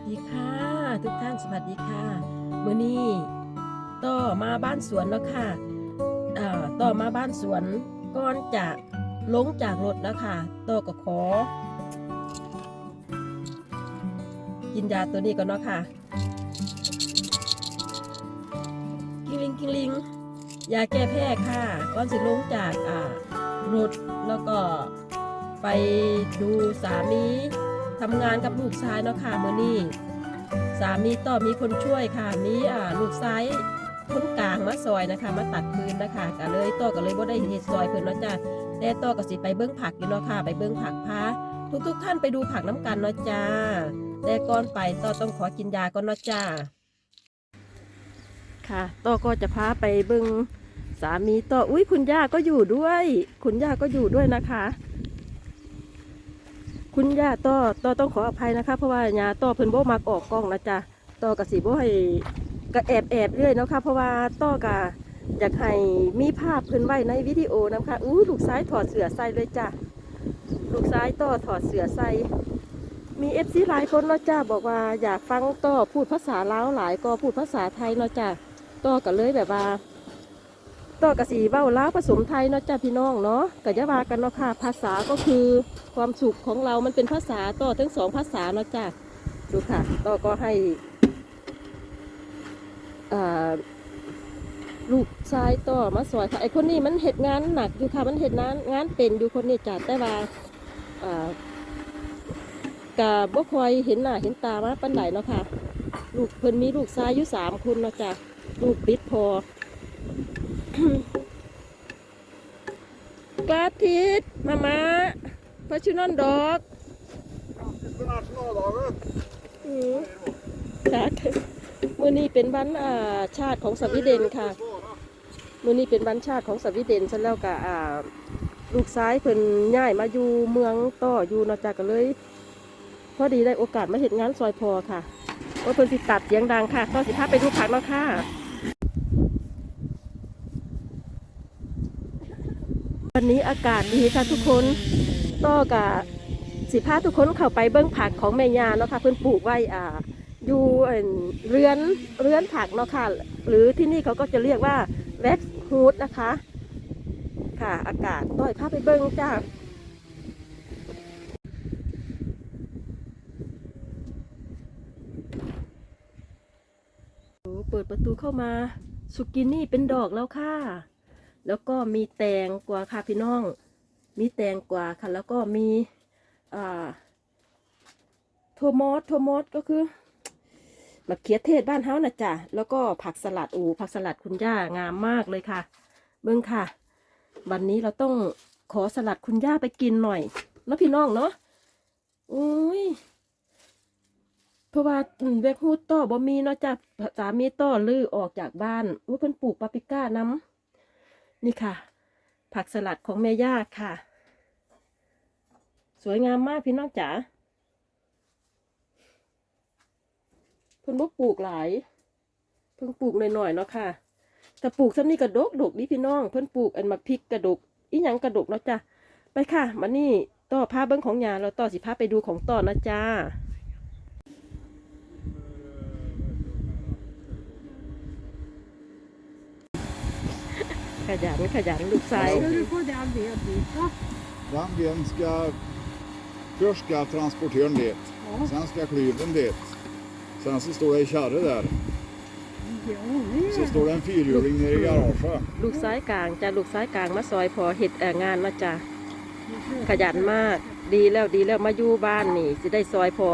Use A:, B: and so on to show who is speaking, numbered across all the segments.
A: สดีค่ะ ทุกท่านสวัสดีค่ะมื่อนี้ต่อมาบ้านสวนแล้วค่ะต่อมาบ้านสวนก่อนจะลงจากรถแล้วค่ะต่อก็ขอ กินยาตัวนี้ก่อนเนาะค่ะกิงลิงกิงลิงยาแก้แพ้ค่ะก่อนสิลงจากรถแล้วก็ไปดูสามี ทำงานกับลูกชายเนาะค่ะมื่อนี้สามีต่อมีคนช่วยค่ะมีอ่าลูกชายคนกลางมาซอยนะคะ มาตัดพื้นนะคะก็เลยต่อก็เลยบ่ได้เฮ็ดซอยเพิ่นเนาะจ้ะแต่ต่อก็สิไปเบิ่งผักอยู่เนาะค่ะ ไปเบิ่งผักพาทุกทุกๆท่านไปดูผักน้ำกันเนาะจ้า แต่ก่อนไปต่อต้องขอกินยาก่อนเนาะจ้า ค่ะต่อก็จะพาไปเบิ่งสามีต่ออุ้ยคุณย่าก็อยู่ด้วย คุณย่าก็อยู่ด้วยนะคะ คุณย่าต่อต่อต้องขออภัยนะคะ เพราะว่าญาต่อเพิ่นโบมักออกกล้องนะจ๊ะต่อกะสีโบให้กะแอบแอบเรื่อยเนาะค่ะเพราะว่าต่อกะอยากให้มีภาพเพิ่นไว้ในวิดีโอนะคะอู้ลูกซ้ายถอดเสื้อใส่เลยจ้ะลูกซ้ายต่อถอดเสื้อใส่มีเอฟซีหลายคนเนาะจ้ะบอกว่าอยากฟังต่อพูดภาษาลาวหลายก็พูดภาษาไทยเนาะจ้ะต่อก็เลยแบบว่า ต่อกะสีเบ้าล้าผสมไทยเนาะจ้าพี่น้องเนาะกะยาวากันเนาะค่ะ ภาษาก็คือความสุขของเรามันเป็นภาษาต่อทั้งสองภาษาเนาะจ้าดูค่ะต่อก็ให้ลูกชายต่อมาสอยค่ะไอคนนี้มันเหตุงานหนักอยู่ค่ะมันเหตุงานงานเป็นอยู่คนนี้จ้าแต่ว่ากะบ่คอยเห็นหน้าเห็นตามาปันไหนเนาะค่ะ ลูกเพิ่นมีลูกชายอยู่สามคนเนาะจ้าลูกปิดพอ กาทิตมามาพระชุนอนดอก
B: Nationaldagen.
A: อืมค่ะมื่อนี้เป็นวันอ่าชาติของสวีเดนค่ะมื่อนี้เป็นวันชาติของสวีเดนฉันแล้วก็อ่าลูกซ้ายเพิ่นย้ายมาอยู่เมืองต่ออยู่เนอกจากก็เลย พอดีได้โอกาสมาเห็นงานซอยพอค่ะว่าเพิ่นสิตัดเสียงดังค่ะก็สิพาไปดูผักเนาะค่ะ นี้อากาศดีค่ะทุกคนต่อกับสิพาทุกคนเข้าไปเบิ้องผักของแม่ยาเนาะค่ะเพิ่อนปลูกไว้อ่าอยู่เรือนเรือนผักเนาะค่ะ หรือที่นี่เขาก็จะเรียกว่าแว็กฮูดนะคะ ค่ะอากาศต้อยพาไปเบิ้งจ้าโอ้เปิดประตูเข้ามาสุกินี่เป็นดอกแล้วค่ะ แล้วก็มีแตงกวาค่ะพี่น้อง มีแตงกวาค่ะ แล้วก็มีอ่าโทมอสโทมอสก็คือมะเขือเทศบ้านเฮานะจ๊ะแล้วก็ผักสลัดอ้ผักสลัดคุณย่างามมากเลยค่ะ เบิ้งค่ะ วันนี้เราต้องขอสลัดคุณย่าไปกินหน่อยเนาะพี่น้องเนาะอุ้ยเพราะว่าเวกฮูดต่อบ่มีเนาะจ้ะสามีต่อลือออกจากบ้านอุ้ยเพิ่นปลูกปาปริก้าน้ำ นี่ค่ะ ผักสลัดของแม่ย่าค่ะ สวยงามมากพี่น้องจ๋าเพิ่นบ่ปลูกหลาย เพิ่งปลูกหน่อยๆเนาะค่ะแต่ปลูกซ้ำนี่กระดกดกดิพี่น้อง เพิ่นปลูกอันมักพริกกระดกอีหยังกระดกเนาะจ้ะไปค่ะมานี่ต่อพาเบิ้งของยาเราต่อสิพาไปดูของต่อนะจ้า ขยันขยันลูกชาย
C: Ska du få den vedbiten?
B: Den benen ska... Först ska jag transportera den dit.
C: Ja.
B: Sen ska jag klyva den dit. Sen så står det en kärra där.
C: Ja,
B: Så står det en fyrhjuling nere i garaget.
A: ลูกซ้ายกลางจ้ะลูกซ้ายกลางมาซอยพอเห็ดเอ่องานนะจ้ะ ขยันมากดีแล้วดีแล้วมาอยู่บ้านนี่จะได้ซอยพอ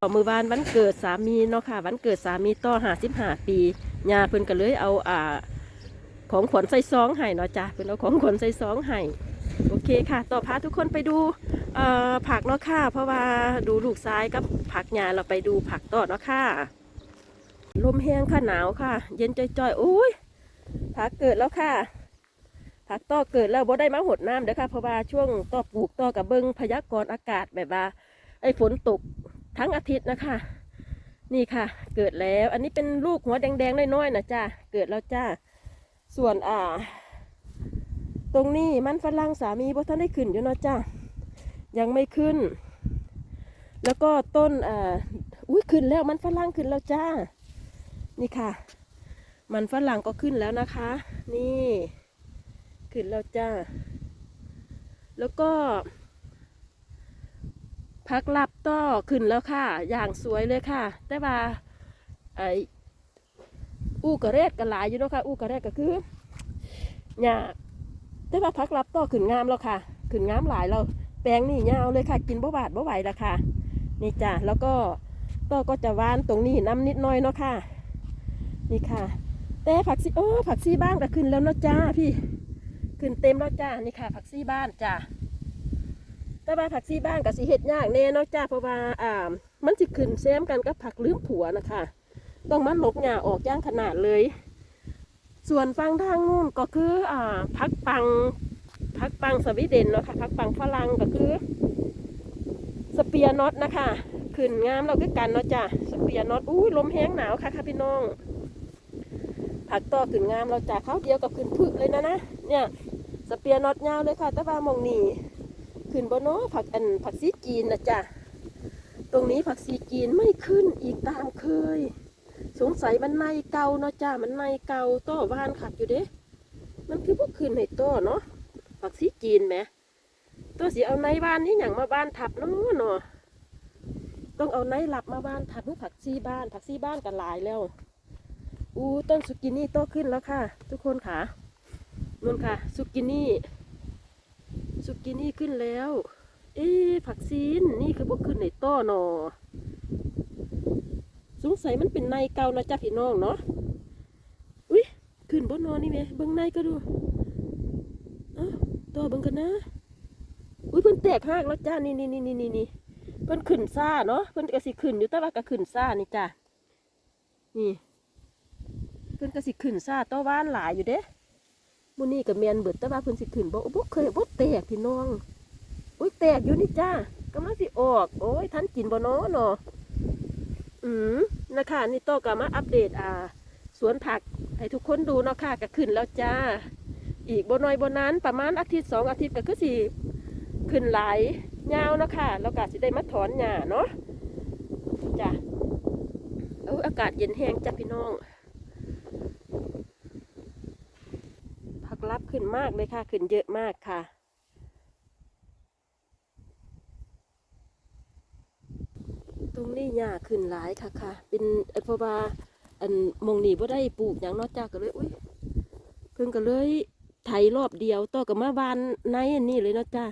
A: ต่อมือบ้านวันเกิดสามีเนาะค่ะวันเกิดสามีต่อหาสิบห้าปียาเพิ่นก็เลยเอาอ่า ของขวัญใส่ซองให้เนาะจ้ะเพิ่นเอาของขวัญใส่ซองให้โอเคค่ะ ต่อพาทุกคนไปดูผักเนาะค่ะ เพราะว่าดูลูกซ้ายกับผักยาเราไปดูผักต่อเนาะค่ะลมแห้งค่ะหนาวค่ะ เย็นจ่อยๆโอ้ยผักเกิดแล้วค่ะผักต่อเกิดแล้วบ่ได้มาหดน้ำเด้อค่ะเพราะว่าช่วงต่อปลูกต่อกับเบิงพยากรณ์อากาศแบบว่า ไอ้ฝนตกทั้งอาทิตย์นะคะ นี่ค่ะ เกิดแล้ว อันนี้เป็นลูกหัวแดงๆน้อยๆนะจ้าเกิดแล้วจ้า ส่วนอ่า ตรงนี้มันฝรั่งสามีบ่ท่านได้ขึ้นอยู่เนาะจ้ายังไม่ขึ้น แล้วก็ต้นอ่าอุ้ยขึ้นแล้วมันฝรั่งขึ้นแล้วจ้า นี่ค่ะ มันฝรั่งก็ขึ้นแล้วนะคะ นี่ ขึ้นแล้วจ้า แล้วก็พักลับต่อขึ้นแล้วค่ะ อย่างสวยเลยค่ะ แต่ว่าไอ อู้กระเรดกระหลายอยู่เนาะค่ะอู้กระเรดก็คือหญ้าแต่ว่าพักลับต่อขึ้นงามแล้วค่ะขึ้นงามหลายเราแปลงนี่ยาวเลยค่ะ กินบ่บาดบ่ไหวล้วค่ะ นี่จ้ะแล้วก็ต่อก็จะวานตรงนี้น้ำนิดน้อยเนาะค่ะ นี่ค่ะ แต่ผักซีโอ้ผักซีบ้านก็ขึ้นแล้วเนาะจ้าพี่ ขึ้นเต็มแล้วจ้านี่ค่ะ ผักซีบ้านจ้าแต่ว่าผักซีบ้านกับสีเห็ดยากแน่เนาะจ้าเพราะว่าอ่ามันจะขึ้นแซมกันกับผักลืมผัวนะคะ ต้องมันลกหญ้าออกย่างขนาดเลย ส่วนฟังทางนู่นก็คืออ่าพักปังพักปังสวีเดนเนาะค่ะพักปังฝรั่งก็คือสเปียร์น็อตนะคะขึ้นงามเราคือกันเนาะจ้าสเปียร์น็อตอุ้ยลมแห้งหนาวค่ะค่ะพี่น้องผักต่อขึ้นงามเราจากเขาเดียวกับขึ้นพึกเลยนะนะเนี่ยสเปียร์น็อตยาวเลยค่ะ แต่ว่ามองนี่ขึ้นบนโน้ผักอันผักซีจีนนะจ๊ะตรงนี้ผักซีจีนไม่ขึ้นอีกตามเคย สงสัยมันในเก่าเนาะจ้า มันในเก่าต้อว่านขัดอยู่เด้ มันคือพวกขึ้นในต้อเนาะผักซีจีนไหมตัวสีเอาในบ้านนี่อย่างมาบ้านทับเนาะเนาะต้องเอาในหลับมาบ้านทับผักซีบ้านผักซีบ้านกันหลายแล้วอู้ต้นสุกินี่โตขึ้นแล้วค่ะ ทุกคนค่ะนู่นค่ะสุกินี่สุกินี่ขึ้นแล้ว เอ๊ผักซีนนี่คือพวกขึ้นในต้อหนอส งสัยมันเป็นในเก่านะจ๊ะพี่น้องเนาะอุ้ยขึ้นบนนอนนี่ไหมเบิ้งในก็ดูเอ้าต่อเบิ้งกันนะอุ้ยเพิ่นแตกหักแล้วจ้านี่นี่นี่นี่นี่นี่เพิ่นขึ้นซ่าเนาะเพิ่นก็สิขึ้นอยู่แต่ว่าก็ขึ้นซ่านี่จ้ะนี่เพิ่นก็สิขึ้นซาต่อว่านหลายอยู่เด้มื้อนี้ก็แม่นเบิดแต่ว่าเพิ่นสิขึ้นบ่บ่เคยบ่แตกพี่น้องโอ้ยแตกอยู่นี่จ้ากำลังสิออก โอ้ยทันกินบ่เนาะเนาะ อืมนะคะนี่โตก็มาอัปเดตอ่า สวนผักให้ทุกคนดูเนาะค่ะก็ขึ้นแล้วจ้า อีกบ่น้อยบ่นานประมาณอาทิตย์สองอาทิตย์ก็คือสิขึ้นหลายยาวเนาะค่ะแล้วก็สิได้มาถอนหญ้าเนาะจ้ะเอ้าอากาศเย็นแห้งจ้ะพี่น้องผักลับขึ้นมากเลยค่ะ ขึ้นเยอะมากค่ะ ตรงนี้หญ้าขึ้นหลายค่ะค่ะ เป็นเอ่อเพราะว่าอันมองนี่บ่ได้ปลูกอย่างนอกจากก็เลยอุ้ยเพิ่งก็เลยไถรอบเดียวต่อกับมาบานในอันนี้เลยเนาะจ้า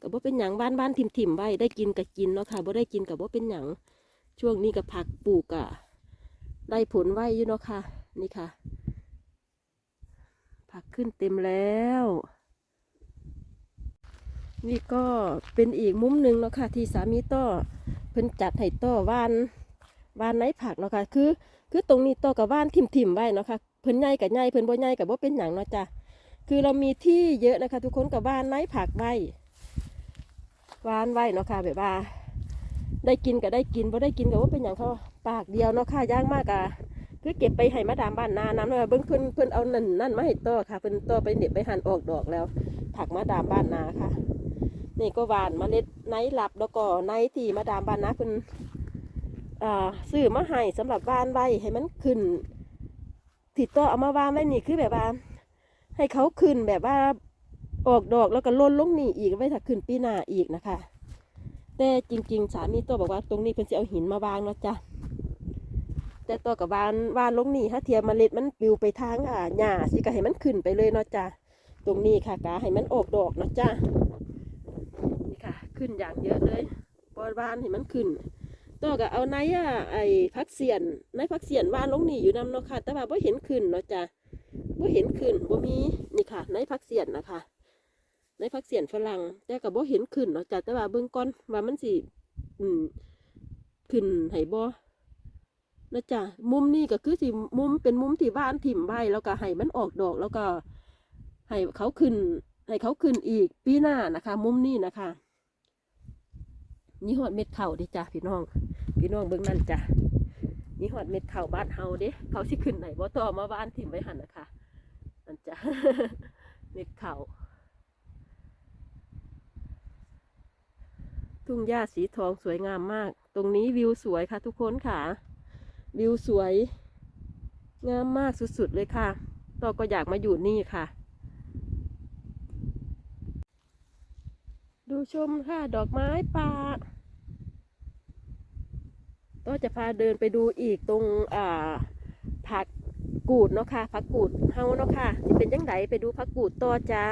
A: ก็บ่เป็นหยังบ้านบ้านถิ่มๆไว้ได้กินก็กินเนาะค่ะบ่ได้กินก็บ่เป็นหยังช่วงนี้ก็ผักปลูกอะได้ผลไว้อยู่เนาะค่ะ นี่ค่ะ ผักขึ้นเต็มแล้ว นี่ก็เป็นอีกมุมหนึ่งเนาะค่ะที่สามีต้อ พิ่นจัดให้ต้อว่านว่านไหนผักเนาะค่ะคือ คือตรงนี้ต้อกับว่านทิมทิมๆไว้เนาะค่ะเพิ่นใหญ่กับใหญ่เพิ่นบ่ใหญ่กับบ่เป็นหยังเนาะจ้ะคือเรามีที่เยอะนะคะ ทุกคนกับว่านไหนผักไว้ว่านไว้เนาะค่ะแบบว่า ได้กินก็ได้กินบ่ได้กินก็บ่เป็นหยังเขาปากเดียวเนาะค่ะย่างมากอะคือเก็บไปให้มาดามบ้านนาน้ำเลยเบิ้งเพิ่นเพิ่นเอานั่นนั่นมาให้ต่อค่ะเพิ่นต่อไปเด็บไปหั่นออกดอกแล้ว ผักมาดามบ้านนาค่ะ นี่ก็หวานเมล็ดไนท์หลับแล้วก็ไนท์ที่มาดามบ้านนาเพิ่นอ่าซื้อมาให้สำหรับบานไว้ให้มันขึ้นติดต่อเอามาวางไว้นี่คือแบบว่า ให้เขาขึ้นแบบว่าออกดอกแล้วก็ล้นลงนี่อีกไว้ถ้าขึ้นปีหน้าอีกนะคะ แต่จริง ๆ สามีตัวบอกว่าตรงนี้เพิ่นจะเอาหินมาวางแล้วจ้ะแต่ตัวกับวานวานลงนี่ถ้าเทียมเมล็ดมันปลิวไปทางอ่าหญ้าสิก็ให้มันขึ้นไปเลยเนาะจ้ะตรงนี้ค่ะกาให้มันออกดอกเนาะจ้ะ ขึ้นอย่างเยอะเลยปอวานให้มันขึ้นตัวกับเอาไนอะไอ้พักเสียนในพักเสียนวานลงนี่อยู่นำเนาะค่ะ แต่ว่าบ่เห็นขึ้นเนาะจ้ะบ่เห็นขึ้นบ่มีนี่ค่ะ ในพักเสียนนะคะ ในพักเสียนฝรั่งแต่กับบ่เห็นขึ้นเนาะจ้ะแต่ว่าเบื้องก้อนว่ามันสิอืมขึ้นให้บ่นะจ๊ะมุมนี้ก็คือสิมุมเป็นมุมที่บ้านถิ่มไว้แล้วก็ให้มันออกดอกแล้วก็ให้เขาขึ้นให้เขาขึ้นอีกปีหน้านะคะ มุมนี้นะคะ นี่หอดเม็ดเข่าดิจ้ะพี่น้อง พี่น้องเบื้องนั่นจ้ะนี่หอดเม็ดเข่าบ้านเฮาเด้เขาสิขึ้นไหนบ่ต่อมาบ้านถิ่มไว้หันนะคะนั่นจ้ะเม็ดเข่าทุ่งหญ้าสีทองสวยงามมาก ตรงนี้วิวสวยค่ะทุกคนค่ะ วิวสวย งามมากสุดๆเลยค่ะต่อก็อยากมาอยู่นี่ค่ะ ดูชมค่ะดอกไม้ป่าก็จะพาเดินไปดูอีกตรงอ่าผักกูดเนาะค่ะผักกูดเฮาเนาะค่ะจะเป็นยังไงไปดูผักกูดต่อจ้า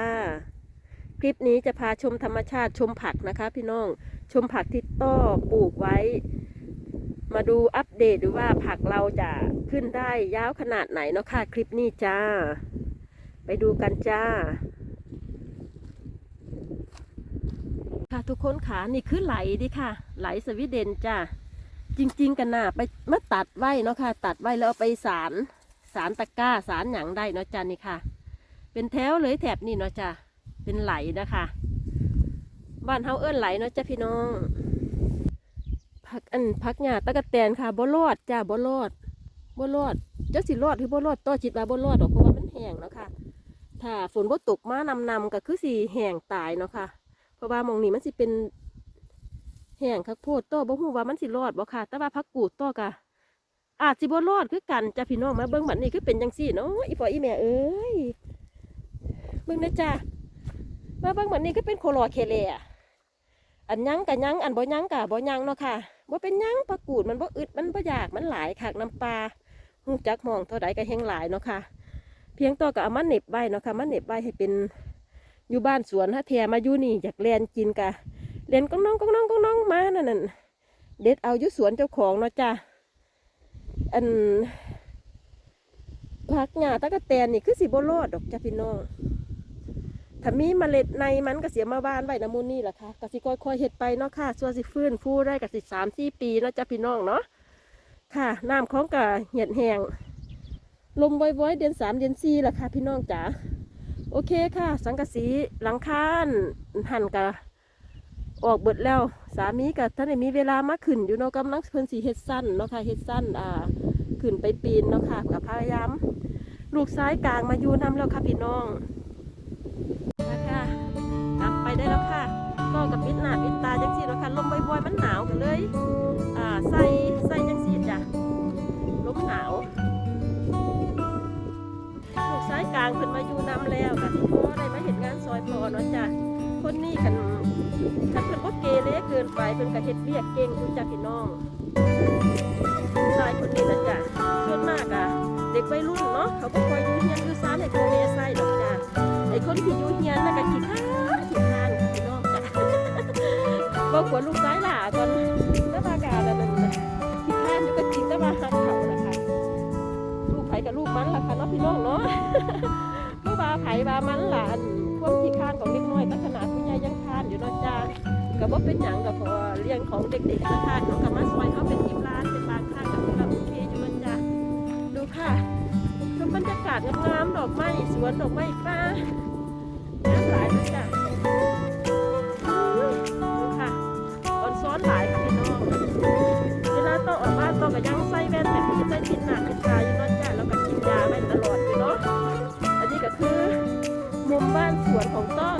A: คลิปนี้จะพาชมธรรมชาติชมผักนะคะ พี่น้องชมผักที่ต้อปลูกไว้ มาดูอัปเดตดูว่าผักเราจะขึ้นได้ยาวขนาดไหนเนาะค่ะ คลิปนี้จ้า ไปดูกันจ้า ค่ะ ทุกคนขานี่คือไหลดิค่ะ ไหลสวีเดนจ้าจริง ๆ กันนะไปมาตัดไว้เนาะค่ะ ตัดไว้แล้วเอาไปสารสารตะกร้าสารหยังได้เนาะจ้านี่ค่ะ เป็นแถวเลยแถบนี่เนาะจ้าเป็นไหลนะคะบ้านเฮาเอิ้นไหลเนาะจ้าพี่น้องผักอันผักหญ้าตะกะแตนค่ะบ่รอดจ้าบ่รอดบ่รอดจักสิรอดหรือบ่รอดต่อจิตว่าบ่รอดดอกเพราะว่ามันแห้งเนาะค่ะถ้าฝนบ่ตกมานำนำก็คือสิแห้งตายเนาะค่ะ เพราะว่ามองนี้มันสิเป็นแห้งคักโพดโต่อบ่ฮู้ว่ามันสิรอดบ่ค่ะ แต่ว่าผักกูดโต่อกะอาจสิบ่รอดคือกันจ้าพี่น้องมาเบิ่งบัดนี้คือเป็นจังซี่เนาะอีพ่ออีแม่เอ้ยเบิ่งนะจ้ามาเบิ่งบัดนี้คือเป็นโคลอเคเลอะอันยังกะยังอันบ่ยังกะบ่ยังเนาะค่ะบ่เป็นยังผักกูดมันบ่อึดมันบ่อยากมันหลายคักน้ำปลาฮู้จักมองเท่าใดก็แห้งหลายเนาะค่ะ เพียงต่อก็เอามาเหน็บไว้เนาะค่ะมาเหน็บไว้ให้เป็น อยู่บ้านสวนถ้าแทมาอยู่นี่อยากเรียนกินกะเรียนก้องน้องก้องน้องก้องน้องมานั่นน่ะเด็ดเอาอยู่สวนเจ้าของเนาะจ้ะอันผักหญ้าตะกะแตนนี่คือสิบโลดดอกจ้ะพี่น้องถ้ามีเมล็ดในมันก็เสียมาบ้านไว้น้ำมูลนี่แหละค่ะกสิค่อยเห็ดไปเนาะค่ะส่วนสิฟื้นฟูได้กสิสามสี่ปีเนาะจ้ะพี่น้องเนาะค่ะน้ำของกะเหียดแห้งลมบ่อยๆเดือนสามเดือนสี่แหละค่ะพี่น้องจ๋า โอเคค่ะ สังกะสีหลังคานหันกะออกเบิดแล้วสามีกับท่านมีเวลามาขึ้นอยู่เนาะกำลังเพิ่นสีเฮ็ดสั้นเนาะค่ะเฮ็ดสั้นอ่าขึ้นไปปีนเนาะค่ะกับพยายามลูกซ้ายกลางมาอยู่นํแล้วค่ะพี่น้องมาค่ะกลับไปได้แล้วค่ะก็กับปิดหน้าปิดตาจังสีเนาะค่ะลมบ่อยๆมันหนาวกันเลยอ่าใส่ใส่ กลางเพิ่นมาอยู่นำแล้วกับที่พ่อได้มาเห็นงานซอยพอเนาะจ้ะคนนี้คันคันเพิ่นบ่เกเรเกินไปเพิ่นก็เฮ็ดเวียกเก่งอยู่จ้ะพี่น้องชายคนนี้นะจ้ะส่วนมากอะเด็กวัยรุ่นเนาะเขาก็คอยอยู่เฮียนอยู่ซานให้พ่อแม่ใส่ดอกจ้ะไอ้คนที่อยู่เฮียนน่ะก็ขี้ข้านขี้ข้านพี่น้องจ้ะบ่ควรลูกซ้ายหล่าก่อน มันล่ะค่ะเนาะพี่น้องเนาะเมื่อบาไผบามันหลานความขี้ข้านของเด็กน้อยตั้งขนาดผู้ใหญ่ยังข้านอยู่นาะจ้าก็บ่เป็นหยังก็พอเลี้ยงของเด็กๆนะคะน้องก็มาซอยเขาเป็นทีมร้านเป็นบางข้างกับเราโอเคอยู่นาะจ้าดูค่ะชมบรรยากาศงามๆดอกไม้สวนดอกไม้ป่าน้ำหลายนะจ้าดูค่ะออนซ้อนหลายค่ะพี่น้องเวลาต้องออกบ้านต้องก็ยังใส่แว่นแบบนี้ใส่ติดหนักติดตาอยู่เนาะจ้ะแล้วก็กิน ยาไว้ตลอดอยู่เนาะ อันนี้ก็คือมุมบ้านสวนของต้อ